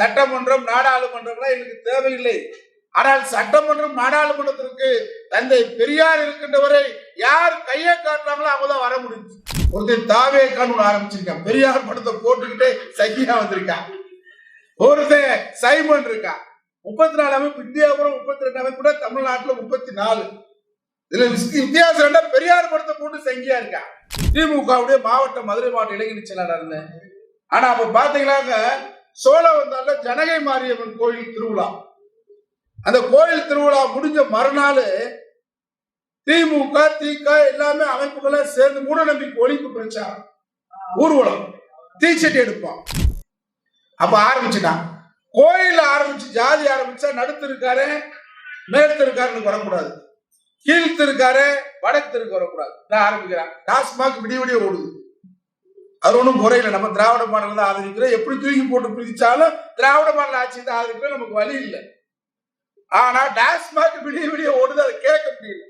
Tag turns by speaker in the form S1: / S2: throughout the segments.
S1: சட்டமன்றம் நாடாளுமன்றம்லாம் எனக்கு தேவையில்லை. ஆனால் சட்டமன்றம் நாடாளுமன்றத்திற்கு தந்தை பெரியார் இருக்கின்றவரை யார் கையை காட்டுறாங்களோ அவங்கதான் வர முடியும் ஒருத்தர் தாவே காணும் ஆரம்பிச்சிருக்கான் பெரியார் படத்தை போட்டுக்கிட்டே சகியா வந்திருக்கான் ஒருத்தர் சைமன் இருக்கா. முப்பத்தி நாலு அமைப்பு இந்தியாபுரம் முப்பத்தி ரெண்டு அமைப்பு கூட தமிழ்நாட்டுல முப்பத்தி நாலு இதுல வித்தியாசம் என்ன? பெரியார் படத்தை போட்டு சங்கியா இருக்கா. திமுகவுடைய மாவட்ட மதுரை மாவட்ட இளைஞர் செயலாளர் இருந்தேன். ஆனா அப்ப பாத்தீங்கன்னாக்க சோழ வந்தால ஜனகை மாரியம்மன் கோயில் திருவிழா. அந்த கோயில் திருவிழா முடிஞ்ச மறுநாள் திமுக திக எல்லாமே அமைப்புகளை சேர்ந்து மூட நம்பிக்கை ஒழிப்பு பிரச்சாரம். ஊர்வலம். தீச்சட்டி எடுப்பான் அப்ப ஆரம்பிச்சுட்டான் கோயில் ஆரம்பிச்சு ஜாதி ஆரம்பிச்சா நடுத்து இருக்காரு மேல் இருக்காருன்னு வரக்கூடாது. கீழ்த்து இருக்காரு வடக்கு இருக்கு வரக்கூடாது. நான் ஆரம்பிக்கிறேன். டாஸ்மாக் விடிய விடிய ஓடுது. அது ஒன்றும் குறையில. நம்ம திராவிட மாடல் தான் ஆதரிக்கிறோம். எப்படி தூக்கி போட்டு பிரிச்சாலும் திராவிட மாடல் ஆட்சி தான் ஆதரிக்கிறோம். நமக்கு வழி இல்லை. ஆனா டாஸ்மாக் விடிய விடிய ஓடுது. அதை கேட்க முடியல.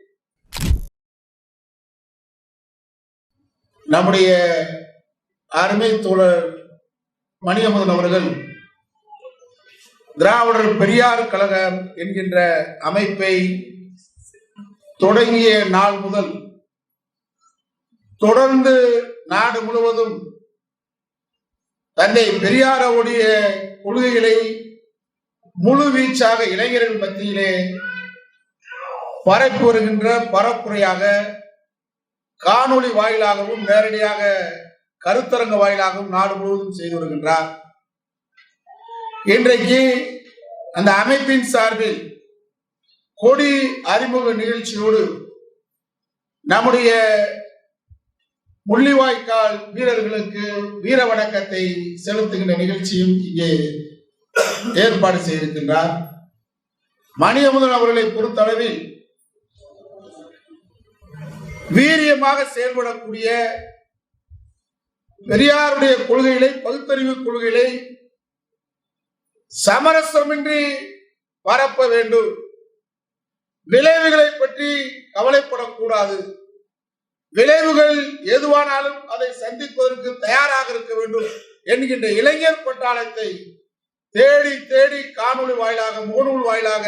S1: நம்முடைய அருமை தோழர் மணியமுதன் அவர்கள் திராவிடர் பெரியார் கழகம் என்கின்ற அமைப்பை தொடங்கிய நாள் முதல் தொடர்ந்து நாடு முழுவதும் தந்தை பெரியாரவுடைய கொள்கைகளை முழு வீச்சாக இளைஞர்கள் மத்தியிலே பரப்பி வருகின்ற பரப்புரையாக காணொளி வாயிலாகவும் நேரடியாக கருத்தரங்க வாயிலாகவும் நாடு முழுவதும் செய்து வருகின்றார். இன்றைக்கு அந்த அமைப்பின் சார்பில் கொடி அறிமுக நிகழ்ச்சியோடு நம்முடைய முள்ளிவாய்க்கால் வீரர்களுக்கு வீர வணக்கத்தை செலுத்துகின்ற நிகழ்ச்சியும் இங்கே ஏற்பாடு செய்திருக்கின்றார். மணியமுதன் அவர்களை பொறுத்தளவில் வீரியமாக செயல்படக்கூடிய பெரியாருடைய கொள்கைகளை பகுத்தறிவு கொள்கைகளை சமரசமின்றி பரப்ப வேண்டும். விளைவுகளை பற்றி கவலைப்படக்கூடாது. விளைவுகள் எதுவானாலும் அதை சந்திப்பதற்கு தயாராக இருக்க வேண்டும் என்கின்ற இளைஞர் பட்டாளத்தை தேடி தேடி காணொலி வாயிலாக முகநூல் வாயிலாக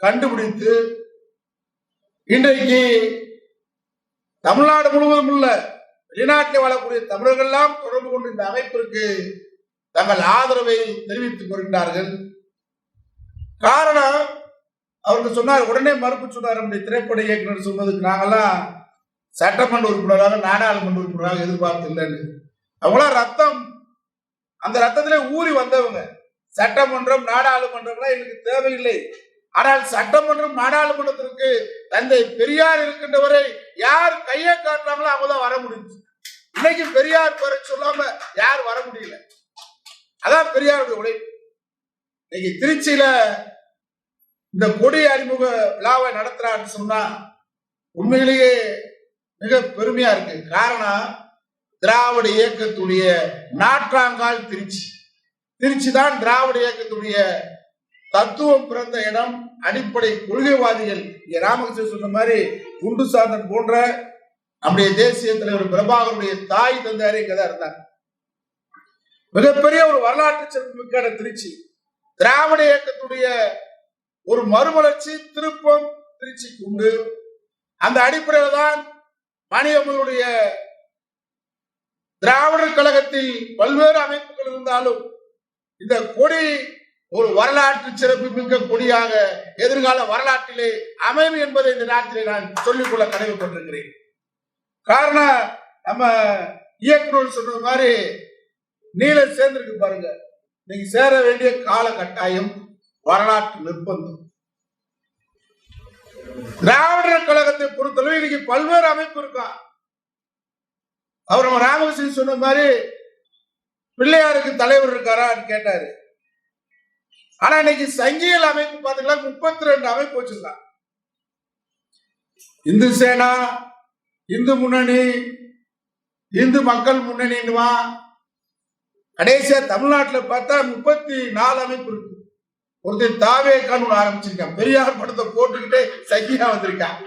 S1: கண்டுபிடித்து இன்றைக்கு தமிழ்நாடு முழுவதும் உள்ள வெளிநாட்டில் வாழக்கூடிய தமிழர்கள் எல்லாம் தொடர்பு கொண்டு இந்த அமைப்பிற்கு தங்கள் ஆதரவை தெரிவித்துக் கொள்கின்றார்கள் காரணம் அவருக்கு சொன்னார் உடனே மறுப்பு சொன்னார் நம்முடைய திரைப்பட இயக்குனர் சொன்னதுக்கு நாங்கெல்லாம் சட்டமன்ற உறுப்பினராக நாடாளுமன்ற உறுப்பினராக எதிர்பார்த்து இல்லைன்னு. அவங்களாம் ரத்தம் அந்த ரத்தத்திலே ஊறி வந்தவங்க. சட்டமன்றம் நாடாளுமன்றம்லாம் எனக்கு தேவையில்லை. ஆனால் சட்டமன்றம் நாடாளுமன்றத்திற்கு தந்தை பெரியார் இருக்கின்றவரை யார் கையை காட்டுறாங்களோ அவங்கதான் வர முடிஞ்சு. இன்னைக்கு பெரியார் பேரை சொல்லாம யார் வர முடியல. அதான் பெரியாருடைய உழைப்பு. இன்னைக்கு திருச்சியில இந்த கொடி அறிமுக விழாவை நடத்துறான்னு சொன்னா உண்மையிலேயே மிக பெருமையா இருக்கு. காரணம் திராவிட இயக்கத்துடைய நாற்றாங்கால் திருச்சி. திருச்சி தான் திராவிட இயக்கத்துடைய தத்துவம் பிறந்த இடம் அடிப்படை கொள்கைவாதிகள். இங்க ராமகிருஷ்ணன் சொன்ன மாதிரி குண்டு சாந்தன் போன்ற நம்முடைய தேசிய தலைவர் பிரபாகருடைய தாய் தந்தாரே இங்கதான் இருந்தாங்க. மிகப்பெரிய ஒரு வரலாற்று சிறப்புமிக்க திருச்சி. திராவிட இயக்கத்துடைய ஒரு மறுமலர்ச்சி திருப்பம் திருச்சிக்கு உண்டு. அந்த அடிப்படையில் தான் மணியம்மனுடைய திராவிடர் கழகத்தில் பல்வேறு அமைப்புகள் இருந்தாலும் இந்த கொடி ஒரு வரலாற்று சிறப்பு மிக்க கொடியாக எதிர்கால வரலாற்றிலே அமைவு என்பதை இந்த நாட்டிலே நான் சொல்லிக்கொள்ள கடமைப்பட்டிருக்கிறேன் காரணம் நம்ம இயக்குநர் சொல்ற மாதிரி நீல சேர்ந்திருக்கு பாருங்க நீங்க சேர வேண்டிய கால கட்டாயம் வரலாற்று நிர்பந்தம். திராவிடர் கழகத்தை பொறுத்தளவு இன்னைக்கு பல்வேறு அமைப்பு இருக்கா? அவர் நம்ம ராமகிருஷ்ணன் சொன்ன மாதிரி பிள்ளையாருக்கு தலைவர் இருக்காரான்னு கேட்டாரு. ஆனா இன்னைக்கு சங்கியல் அமைப்பு பாத்தீங்கன்னா முப்பத்தி ரெண்டு அமைப்பு வச்சிருக்காங்க இந்து சேனா இந்து முன்னணி இந்து மக்கள் முன்னணின்னுவா கடைசியா தமிழ்நாட்டில் பார்த்தா முப்பத்தி நாலு அமைப்பு இருக்கு. ஒருத்தர் தாவே கானூன் ஆரம்பிச்சிருக்கான் பெரியார் படத்தை போட்டுக்கிட்டே சகியா வந்திருக்கான்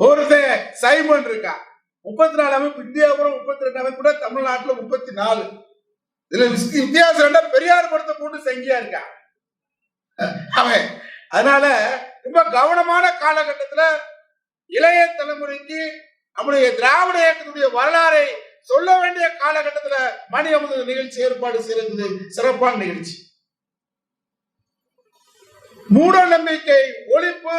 S1: ஒருத்தன் சைமன் இருக்கான் முப்பத்தி நாலு அமைப்பு இந்தியாபுரம் முப்பத்தி ரெண்டு அமைப்பு கூட தமிழ்நாட்டுல முப்பத்தி நாலு இதுல வித்தியாசம் என்ன பெரியார் படத்தை போட்டு சங்கியா இருக்கான் அவன் அதனால ரொம்ப கவனமான காலகட்டத்துல இளைய தலைமுறைக்கு நம்முடைய திராவிட இயக்கத்துடைய வரலாறை சொல்ல வேண்டிய காலகட்டத்துல மணி அமுத நிகழ்ச்சி ஏற்பாடு செய்யறது சிறப்பான நிகழ்ச்சி. மூட நம்பிக்கை ஒழிப்பு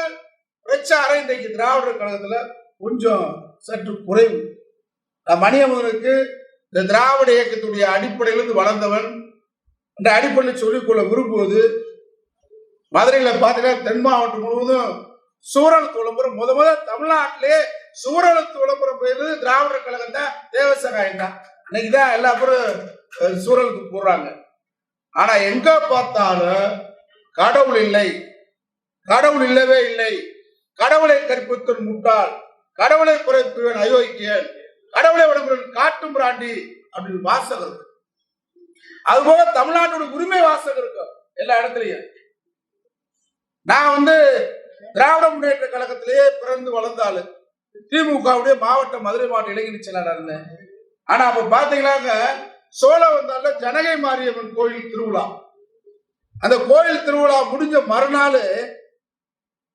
S1: பிரச்சாரம் இன்றைக்கு திராவிடர் கழகத்துல கொஞ்சம் சற்று குறைவு. மணியமுதனுக்கு இந்த திராவிட இயக்கத்துடைய அடிப்படையிலிருந்து வளர்ந்தவன் இந்த அடிப்படையில் சொல்லிக்கொள்ள விரும்புவது மதுரையில் பார்த்தீங்கன்னா தென் மாவட்டம் முழுவதும் சூழல் விளம்பரம் முத முத தமிழ்நாட்டிலே சூழலுக்கு விளம்பரம் போயிருந்தது திராவிடர் கழகம் தான் தேவசகாயம் தான். இன்னைக்கு தான் எல்லா பேரும் சூழலுக்கு போடுறாங்க ஆனா எங்க பார்த்தாலும் கடவுள் இல்லை. கடவுள் இல்லவே இல்லை. கடவுளை கற்பித்தன் முட்டாள். கடவுளை குறைப்புவன் அயோக்கியன். கடவுளை வழங்குவன் காட்டும் பிராண்டி அப்படின்னு வாசகம் இருக்கு. அதுபோல தமிழ்நாட்டோட உரிமை வாசகம் இருக்கும் எல்லா இடத்துலயும். நான் வந்து திராவிட முன்னேற்ற கழகத்திலேயே பிறந்து வளர்ந்தாலும் திமுகவுடைய மாவட்ட மதுரை மாவட்ட இளைஞர் செயலாளர் இருந்தேன் ஆனா அப்ப பாத்தீங்கன்னாக்க சோழ வந்தால ஜனகை மாரியம்மன் கோயில் திருவிழா. அந்த கோயில் திருவிழா முடிஞ்ச மறுநாள்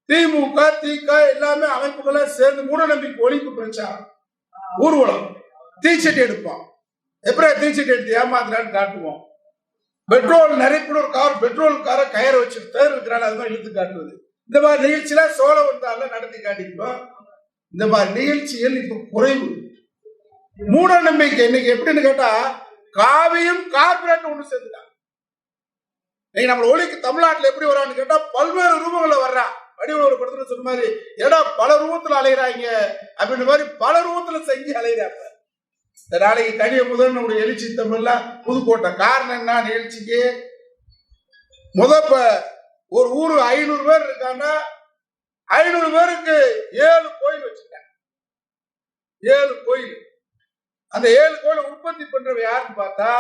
S1: திமுக திக எல்லாமே அமைப்புகளை சேர்ந்து மூட நம்பிக்கை ஒழிப்பு பிரச்சாரம் ஊர்வலம் தீச்சட்டி எடுப்போம் எப்படி தீச்சட்டி எடுத்து ஏமாத்துறான்னு காட்டுவோம். பெட்ரோல் நிறைய ஒரு கார் பெட்ரோல் காரை கயிறு வச்சு தேர் இருக்கிறாங்க அது மாதிரி இழுத்து காட்டுவது. இந்த மாதிரி நிகழ்ச்சியில சோழ வந்தால நடத்தி காட்டிப்போம் இந்த மாதிரி நிகழ்ச்சிகள் இப்ப குறைவு. மூட நம்பிக்கை இன்னைக்கு எப்படின்னு கேட்டா காவியும் கார்பரேட் ஒன்று சேர்ந்துட்டாங்க. இன்னைக்கு நம்ம ஒளிக்கு தமிழ்நாட்டில் எப்படி வரான்னு கேட்டா பல்வேறு ரூபங்களில் வர்றா. வடிவில் ஒரு படத்துல சொன்ன மாதிரி ஏடா பல ரூபத்துல அலைகிறாங்க அப்படின்ற மாதிரி பல ரூபத்துல செஞ்சு அலைகிறாங்க இந்த நாளைக்கு கனிய முதல் நம்முடைய எழுச்சி தமிழ்லாம் புதுக்கோட்டை காரணம் என்ன? நிகழ்ச்சிக்கு முதப்ப ஒரு ஊரு ஐநூறு பேர் இருக்காங்கன்னா ஐநூறு பேருக்கு ஏழு கோயில் வச்சுட்டாங்க ஏழு கோயில். அந்த ஏழு கோயிலை உற்பத்தி பண்றவ யாருன்னு பார்த்தா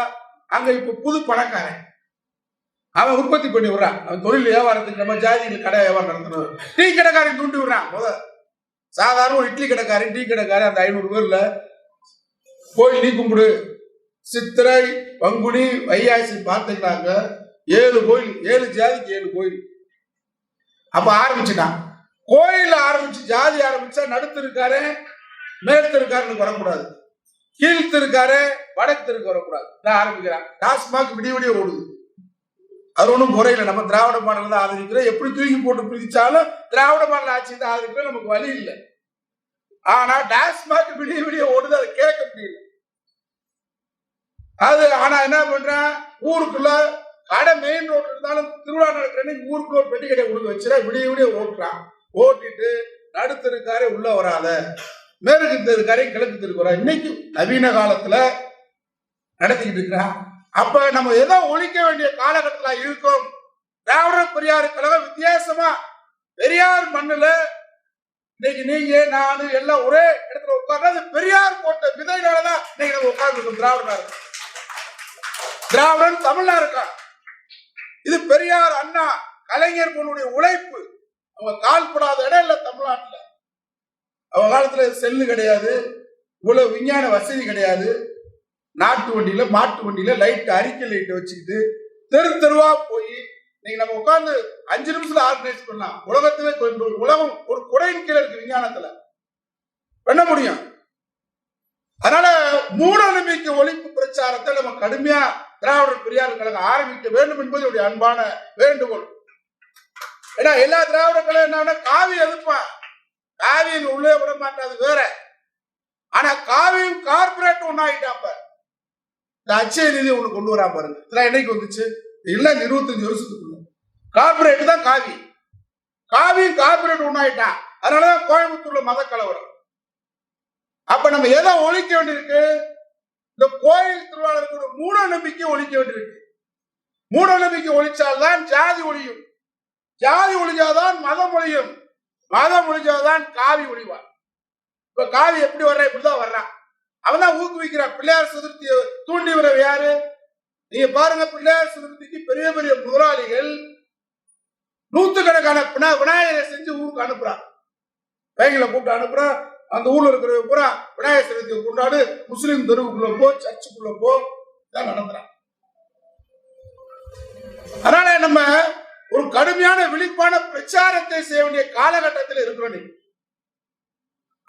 S1: அங்க இப்ப புது பணக்காரன். அவன் உற்பத்தி பண்ணி விடுறான். அவன் தொழில் வியாபாரத்துக்கு நம்ம ஜாதியில் கடை வியாபாரம் நடத்தணும் டீ கடைக்காரன் தூண்டி விடுறான் முத. சாதாரண ஒரு இட்லி கடைக்காரன் டீ கடைக்காரன் அந்த ஐநூறு பேர்ல கோயில் நீ கும்பிடு. சித்திரை பங்குனி வையாசி பார்த்துக்கிட்டாங்க. ஏழு கோயில் ஏழு ஜாதிக்கு ஏழு கோயில். அப்ப ஆரம்பிச்சுட்டான். கோயில் ஆரம்பிச்சு ஜாதி ஆரம்பிச்சா நடுத்து இருக்காரு மேல் இருக்காருன்னு வரக்கூடாது. கீழ்த்து இருக்காரு வடக்கு தெருக்கு வரக்கூடாது. நான் ஆரம்பிக்கிறான். டாஸ்மாக் விடிய விடிய ஓடுது. அது ஒன்றும் குறையில. நம்ம திராவிட மாடல் தான் ஆதரிக்கிறோம். எப்படி தூக்கி போட்டு பிரிச்சாலும் திராவிட மாடல் ஆட்சி தான் ஆதரிக்கிறோம். நமக்கு வழி இல்லை. ஆனா டாஸ்மாக் விடிய விடிய ஓடுது. அதை கேட்க முடியல. அது ஆனா என்ன பண்றேன்? ஊருக்குள்ள கடை மெயின் ரோடு இருந்தாலும் திருவிழா நடக்கிறேன்னு ஊருக்குள்ள ஒரு பெட்டி கடையை கொடுத்து வச்சுற விடிய விடிய ஓட்டுறான். ஓட்டிட்டு நடுத்தருக்காரே உள்ள வராத. மேற்கு தெருக்காரே கிழக்கு தெருக்கு வரா இன்னைக்கு நவீன காலத்துல நடத்திக்கிட்டு இருக்கிறான். அப்ப நம்ம எதோ ஒழிக்க வேண்டிய காலகட்டத்துல இருக்கோம்? திராவிட பெரியார் கழகம் வித்தியாசமா பெரியார் மண்ணுல இன்னைக்கு நீங்க நானு எல்லாம் ஒரே இடத்துல உட்கார்ந்து பெரியார் போட்ட விதைனாலதான் இன்னைக்கு நம்ம உட்கார்ந்து திராவிடனா இருக்கோம் திராவிடன் தமிழா இருக்கா இது பெரியார் அண்ணா கலைஞர் பொண்ணுடைய உழைப்பு. அவங்க கால்படாத இடம் இல்ல தமிழ்நாட்டுல. அவங்க காலத்துல செல்லு கிடையாது இவ்வளவு விஞ்ஞான வசதி கிடையாது. நாட்டு வண்டியில மாட்டு வண்டியில லைட் அறிக்கை லைட் வச்சுக்கிட்டு தெரு தெருவா போய் நீங்க நம்ம உட்காந்து அஞ்சு நிமிஷத்துல ஆர்கனைஸ் பண்ணலாம். உலகத்திலே உலகம் ஒரு குடையின் கீழே இருக்கு விஞ்ஞானத்துல. பண்ண முடியும். அதனால மூட நம்பிக்கை ஒழிப்பு பிரச்சாரத்தை நம்ம கடுமையா திராவிடர் பெரியார் கழகம் ஆரம்பிக்க வேண்டும் என்பது என்னுடைய அன்பான வேண்டுகோள். ஏன்னா எல்லா திராவிட கழகம் என்ன காவி எதிர்ப்பான் காவியின் உள்ளே விட மாட்டாது வேற. ஆனா காவியும் கார்பரேட் ஒன்னாயிட்டாப்ப இந்த அச்சய நிதி ஒன்று கொண்டு வரா பாருங்க. இதெல்லாம் என்னைக்கு வந்துச்சு? இல்ல இருபத்தஞ்சு வருஷத்துக்குள்ள. கார்பரேட் தான் காவி. காவி கார்பரேட் ஒன்றாயிட்டா அதனாலதான் கோயம்புத்தூர்ல மத கலவரம். அப்ப நம்ம எதை ஒழிக்க வேண்டியிருக்கு? இந்த கோயில் திருவாளர்களோட மூட நம்பிக்கை ஒழிக்க வேண்டியிருக்கு. மூட நம்பிக்கை ஒழிச்சால்தான் ஜாதி ஒழியும். ஜாதி ஒழிஞ்சாதான் மதம் ஒழியும் மதம் ஒழிஞ்சாதான் காவி ஒழிவான் இப்ப காவி எப்படி வர்ற இப்படிதான் வர்றான் அவன் பிள்ளையார் சதுர்த்தியை தூண்டி வர யாரு? நீங்க பாருங்க பிள்ளையார் சதுர்த்திக்கு பெரிய பெரிய முதலாளிகள் நூத்துக்கணக்கான விநாயகரை செஞ்சு ஊருக்கு அனுப்புறான் பேங்கில கூப்பிட்டு அனுப்புறான் அந்த ஊர்ல இருக்கிற பூரா விநாயகர் சதுர்த்தியை கொண்டாடு முஸ்லீம் தெருவுக்குள்ள போ சர்ச்சுக்குள்ள போ இதான் நடந்துறான் அதனால நம்ம ஒரு கடுமையான விழிப்பான பிரச்சாரத்தை செய்ய வேண்டிய காலகட்டத்தில் இருக்கிறோம் நீங்க.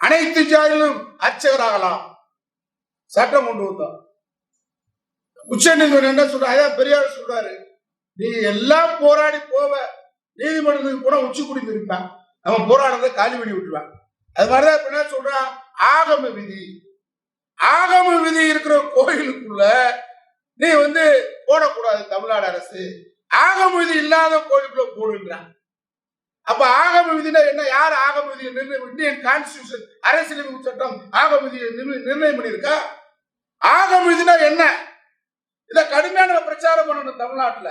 S1: அனைத்து ஜாதியிலும் அர்ச்சகராகலாம். சட்டம் கொண்டு வந்தோம் உச்ச நீதிமன்றம் என்ன சொல்றாரு அதான் பெரியார் சொல்றாரு. நீ எல்லாம் போராடி போவ. நீதிமன்றத்துக்கு போனா உச்சி குடிந்து இருப்பான். அவன் போராடுறதை காலி பண்ணி விட்டுருவான். அது மாதிரிதான் இப்ப என்ன சொல்றான் ஆகம விதி. ஆகம விதி இருக்கிற கோயிலுக்குள்ள நீ வந்து போடக்கூடாது தமிழ்நாடு அரசு. ஆகம விதி இல்லாத கோயிலுக்குள்ள போடுன்றான் அப்ப ஆகம விதினா என்ன? யார் ஆகம விதியை நிர்ணயம் இந்தியன் கான்ஸ்டியூஷன் அரசியலமைப்பு சட்டம் ஆகம விதியை நிர்ணயம் பண்ணியிருக்கா? ஆகம் விதினா என்ன? இத கடுமையான பிரச்சாரம் பண்ணணும் தமிழ்நாட்டுல.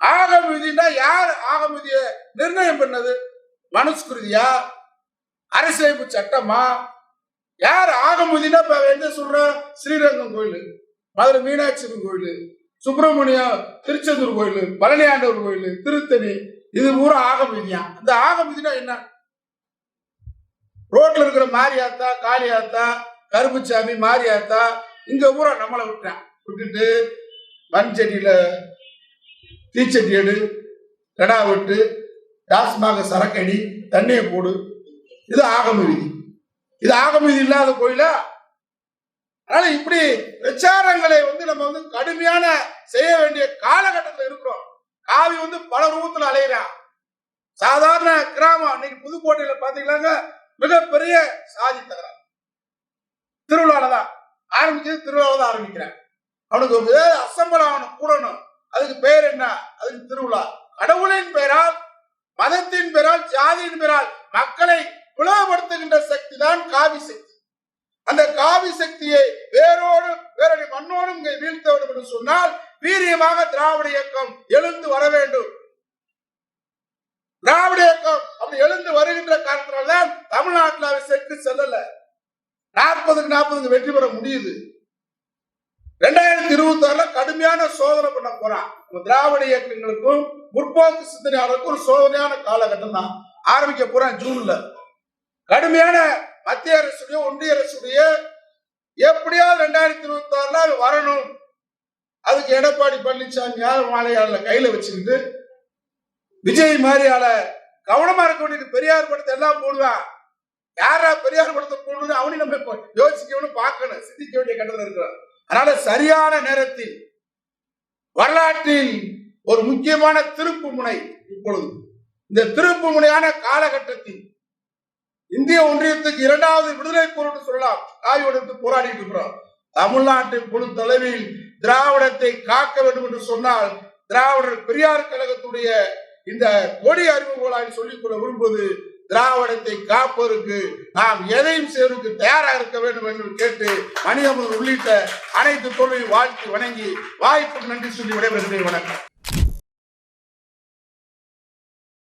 S1: ஆகம் விதினா யார் ஆகம் விதிய நிர்ணயம் பண்ணது? மனுஸ்கிருதியா? அரசியலமைப்பு சட்டமா? யார் ஆகம் விதினா இப்ப என்ன சொல்ற? ஸ்ரீரங்கம் கோயில் மதுரை மீனாட்சி கோயில் சுப்பிரமணியம் திருச்செந்தூர் கோயில் பழனி ஆண்டவர் கோயில் திருத்தணி இது பூரா ஆகம் விதியா இந்த ஆகம் விதினா என்ன? ரோட்ல இருக்கிற மாரியாத்தா காளியாத்தா கருப்புச்சாமி மாரியாத்தா இங்க பூரா நம்மளை விட்டான் விட்டுட்டு மண் செடியில தீச்சட்டி எடு கடா விட்டு டாஸ்மாக சரக்கடி தண்ணியை போடு. இது ஆகம விதி. இது ஆகம விதி இல்லாத கோயிலா? அதனால இப்படி பிரச்சாரங்களை வந்து நம்ம வந்து கடுமையான செய்ய வேண்டிய காலகட்டத்தில் இருக்கிறோம். காவி வந்து பல ரூபத்தில் அலையிறான். சாதாரண கிராமம் இன்னைக்கு புதுக்கோட்டையில பாத்தீங்கன்னாங்க மிகப்பெரிய சாதி தகராறு. ஆரம்பிச்சது திருவிழாவை தான் ஆரம்பிக்கிறேன். அவனுக்கு ஒரு அசம்பளம் அவனுக்கு கூடணும். அதுக்கு பெயர் என்ன? அதுக்கு திருவிழா. கடவுளின் பெயரால் மதத்தின் பெயரால் ஜாதியின் பெயரால் மக்களை பிளவுபடுத்துகின்ற சக்தி தான் காவி சக்தி. அந்த காவி சக்தியை வேரோடு வேறொரு மண்ணோடும் வீழ்த்த வேண்டும் என்று சொன்னால் வீரியமாக திராவிட இயக்கம் எழுந்து வர வேண்டும். திராவிட இயக்கம் அப்படி எழுந்து வருகின்ற காரணத்தினால்தான் தமிழ்நாட்டில் அவை சென்று செல்லல. நாற்பதுக்கு நாற்பதுக்கு வெற்றி பெற முடியுது. ரெண்டாயிரத்தி இருபத்தி ஆறுல கடுமையான சோதனை பண்ண போறான். நம்ம திராவிட இயக்கங்களுக்கும் முற்போக்கு சிந்தனையாளருக்கும் ஒரு சோதனையான காலகட்டம் தான் ஆரம்பிக்க போறான் ஜூன்ல. கடுமையான மத்திய அரசுடைய ஒன்றிய அரசுடைய எப்படியாவது ரெண்டாயிரத்தி இருபத்தி ஆறுல அது வரணும். அதுக்கு எடப்பாடி பழனிசாமி யார் மாலையாள கையில வச்சுக்கிட்டு விஜய் மாதிரியால கவனமா இருக்க வேண்டியது பெரியார் படத்தை எல்லாம் போடுவான் யாரா பெரியார் படத்தை போடணும் அவனையும் நம்ம இப்போ யோசிக்கணும் பார்க்கணும். சிந்திக்க வேண்டிய கட்டத்தில் இருக்கிறான். அதனால சரியான நேரத்தில் வரலாற்றில் ஒரு முக்கியமான திருப்பு முனை இப்பொழுது. இந்த திருப்பு முனையான காலகட்டத்தில் இந்திய ஒன்றியத்துக்கு இரண்டாவது விடுதலை போர் சொல்லலாம். காயோடு போராடிட்டு இருக்கிறோம் தமிழ்நாட்டின் பொது தலைவில் திராவிடத்தை காக்க வேண்டும் என்று சொன்னால் திராவிடர் பெரியார் கழகத்துடைய இந்த கொடி அறிமுகங்களாய் சொல்லிக் கொள்ள விரும்புவது திராவிடத்தை காப்பதற்கு நாம் எதையும் செய்வதற்கு தயாராக இருக்க வேண்டும் என்று கேட்டு மணியம்மன் உள்ளிட்ட அனைத்து தொழில் வாழ்த்து வணங்கி வாய்ப்பு நன்றி சொல்லி விடைபெறுகிறேன். வணக்கம்.